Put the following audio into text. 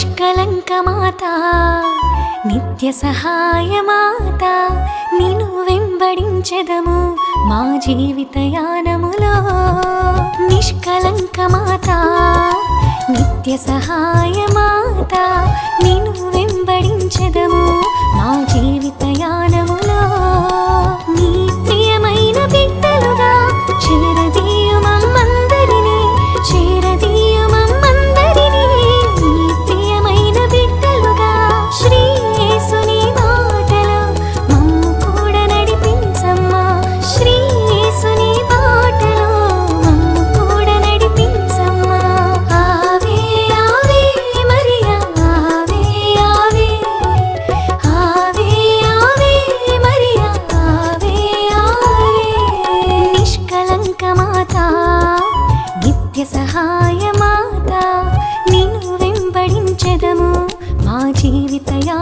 మాత నిత్య సహాయ మాత నిన్ను వెంబడించెదము మా జీవితయానములో. నిష్కలంక మాత నిత్య సహాయ మాత కనకమాతా నిత్య సహాయ మాత నిన్ను వెంబడించెదము మా జీవితయా